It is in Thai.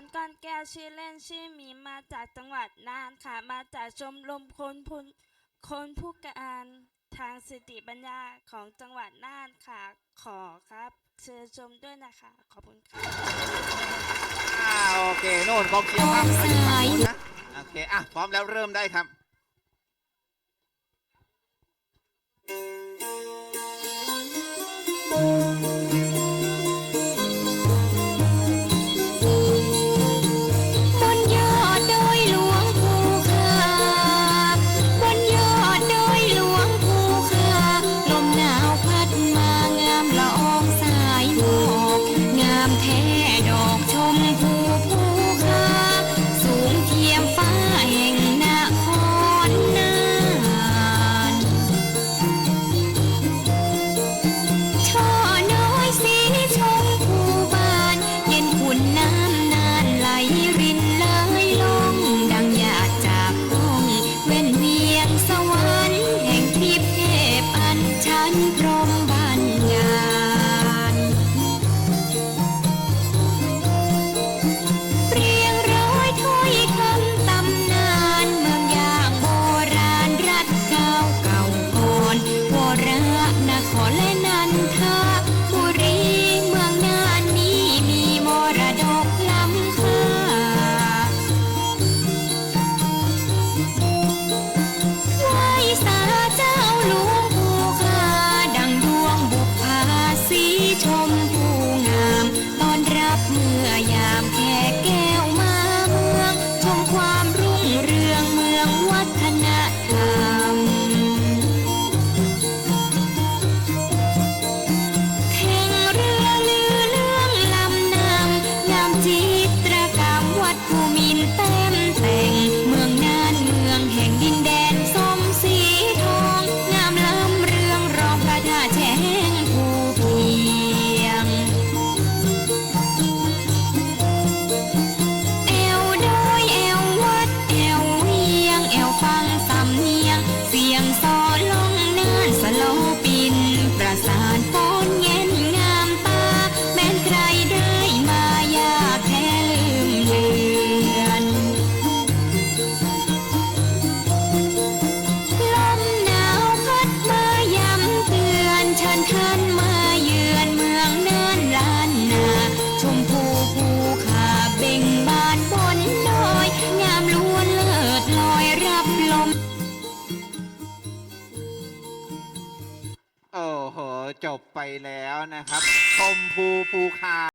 รก้อนแก้วชื่อเล่นชื่อมีมาจากจังหวัดน่านค่ะ มาจากชมรมคนพุนคนผู้การทางสติปัญญาของจังหวัดน่านค่ะ ขอครับเชิญชมด้วยนะคะ ขอบคุณค่ะอ่าโอเคโน่นกองเชียร์ภาคเหนืออยู่ฝั่งนะโอเค อะ พร้อมแล้วเริ่มได้ครับ ชมพูงามตอนรับเมื่อยามแขกแก้วมาเมือง ชมความรุ่งเรืองเมืองวัฒนธรรมแข่งเรือลือเรื่องลำนำงามจิ ญท่านมาเยือนเมืองเนินล้านนา ชมพูภูขาเบ่งบานบนดอย งามล้วนเลิศลอยรับลม โอ้โห จบไปแล้วนะครับชมพูภูคา